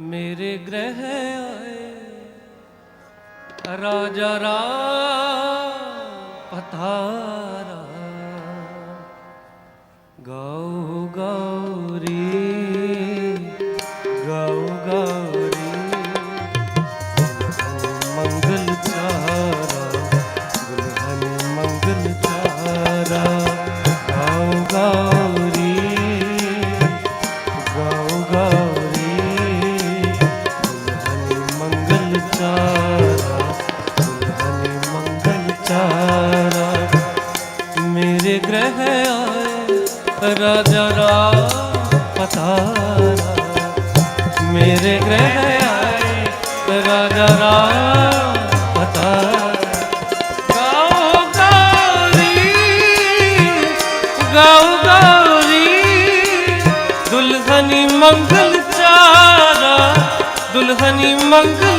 ਮੇਰੇ ਗ੍ਰਹਿ ਆਏ। ਰਾਜਾ ਰਾ ਪਥਾਰਾ ਗਾਉ ਗੌਰੀ ਗਾਉ ਗੌਰੀ ਮੰਗਲ ਚਾਰਾ। ਦੁਲਹਨ ਮੰਗਲ ਮੇਰੇ ਗ੍ਰਹਿ ਆਏ ਰਾਜਾ ਰਾ ਪਤਾਰਾ ਗੌਰੀ ਗਾਉ ਗੌਰੀ ਦੁਲਹਨੀ ਮੰਗਲ ਚਾਰਾ ਦੁਲਹਨੀ ਮੰਗਲ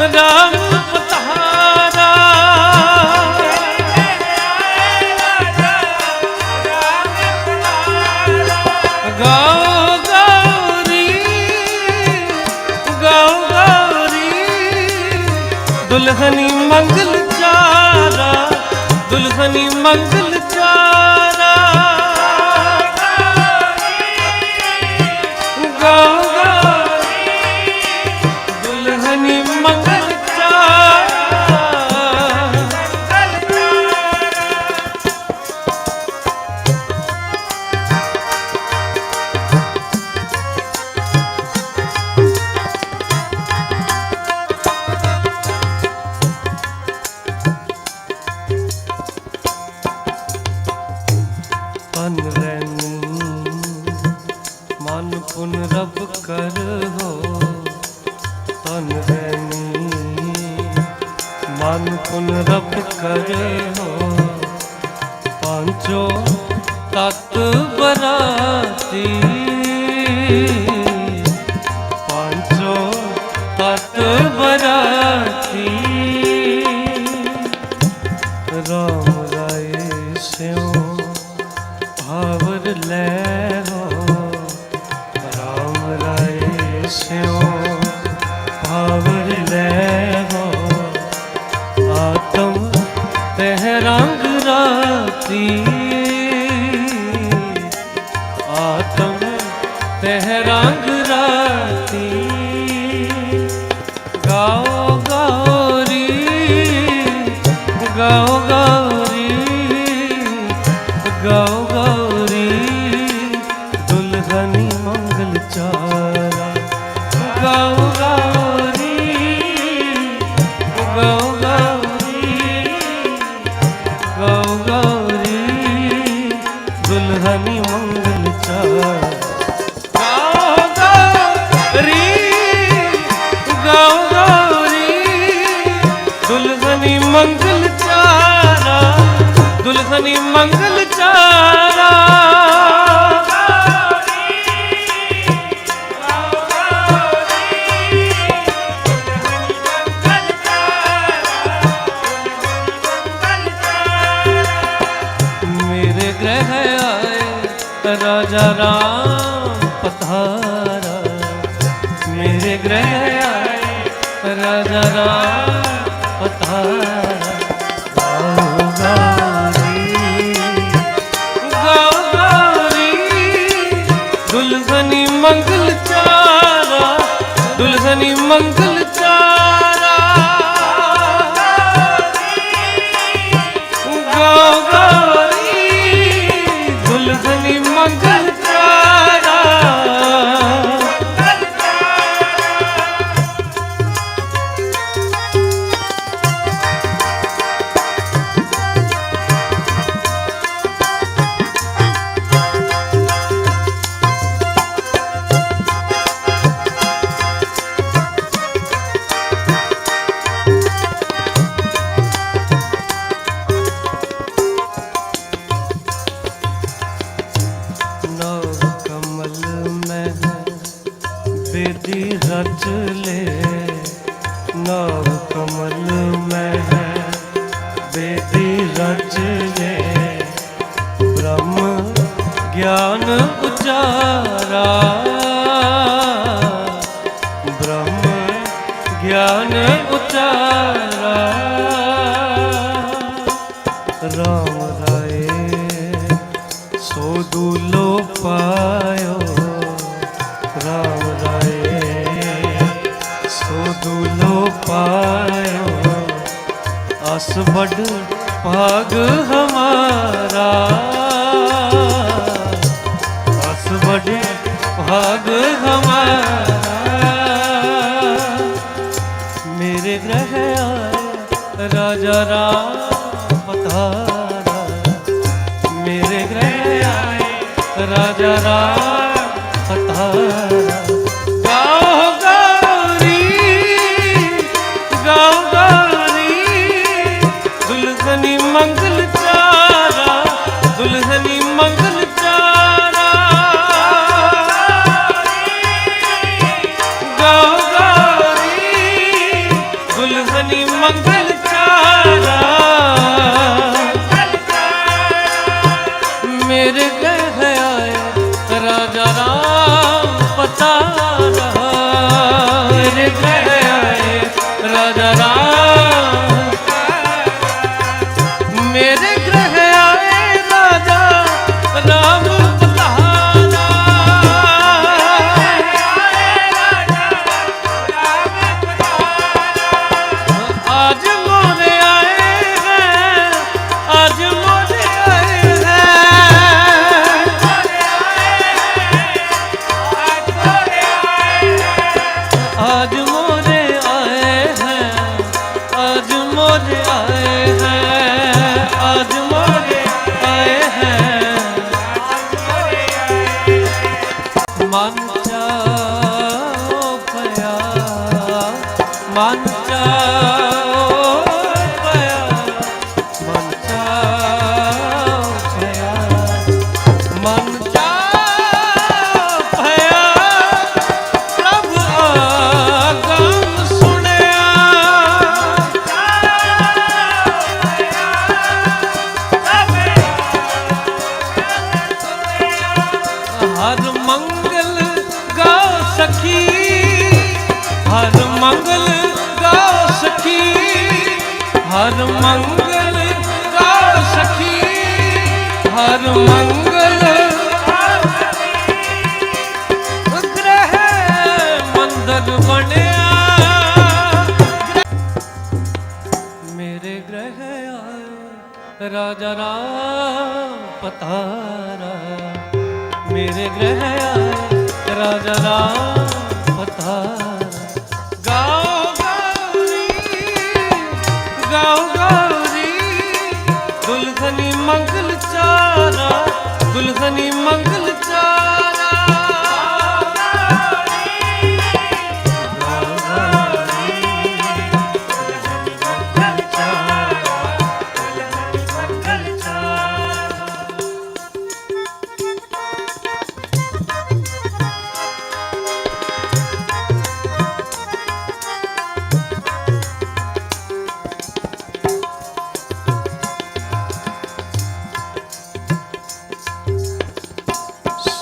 ਰਾਮ ਪਤਾਰਾ ਗਾਉ ਗੌਰੀ ਗਾਉ ਗੌਰੀ ਦੁਲਹਨੀ ਮੰਗਲ ਚਾਰਾ ਦੁਲਹਨੀ ਮੰਗਲ ਚਾਰਾ। ਤਤ ਬਰਾਤੀ। ਦੁਲਹਨੀ ਮੰਗਲ ਚਾਰਾ ਗਾਓ ਗੌਰੀ ਗਾਓ ਗੌਰੀ ਗਾਓ ਗੌਰੀ ਦੁਲਹਨੀ ਮੰਗਲ ਚਾਰਾ ਗਾਓ ਗੌਰੀ ਗਾਓ ਗੌਰੀ ਦੁਲਹਨੀ ਰਾਮ ਪਧਾਰਾ ਮੇਰੇ ਗ੍ਰਹਿ ਆਏ ਰਾਜਾ ਰਾਮ ਪਧਾਰਾ ਦੁਲਹਨੀ ਮੰਗਲ ਚਾਰਾ ਦੁਲਹਨੀ ਮੰਗਲ ਚਾਰਾ ਅਰਜੇ ਬ੍ਰਹਮ ਗਿਆਨ ਉਚਾਰਾ। ਬ੍ਰਹਮ ਗਿਆਨ ਉਚਾਰਾ। ਰਾਮ ਰਾਏ ਸੋ ਦੂਲੋ ਪਾਇਓ। ਰਾਮ ਰਾਏ ਸੋ ਦੂਲੋ ਪਾਇਓ। ਅਸ ਵੱਡ ਭਾਗ ਹਮਾਰਾ ਅਸ ਬੜੇ ਭਾਗ ਹਮਾਰਾ ਮੇਰੇ ਗ੍ਰਹਿ ਆਇਆ ਰਾਜਾ ਰਾਮ ਪਤਾਰਾ ਮੇਰੇ ਗ੍ਰਹਿ ਆਇਆ ਰਾਜਾ ਰਾਮ ਮੇਰੇ ਗ੍ਰਹਿ ਆਏ ਰਾਜਾ ਰਾਮ ਪਤਾ। ਗਾਓ ਗੌਰੀ ਗਾਓ ਗੌਰੀ, ਦੁਲਹਨੀ ਮੰਗਲ ਚਾਰਾ, ਦੁਲਹਨੀ ਮੰਗਲ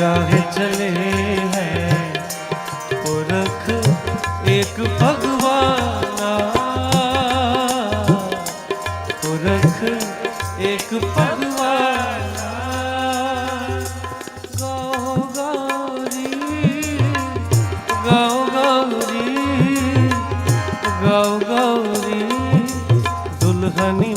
मोहे ब्याह चले हैं पुरख एक भगवाना पुरख एक भगवाना गाओ गौरी गाओ गौरी गाओ गौरी दुल्हनी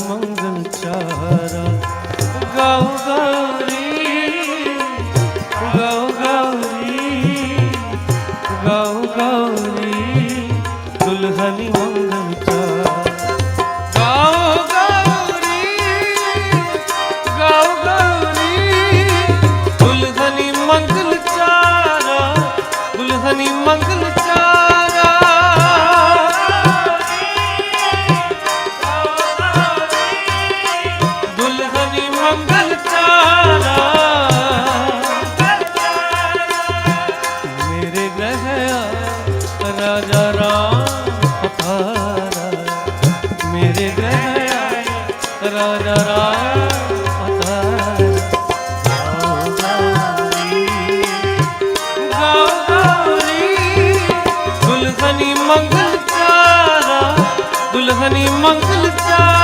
ಕಲಿವಂ ਦੁਲਹਨੀ ਮੰਗਲ ਚਾਰਾ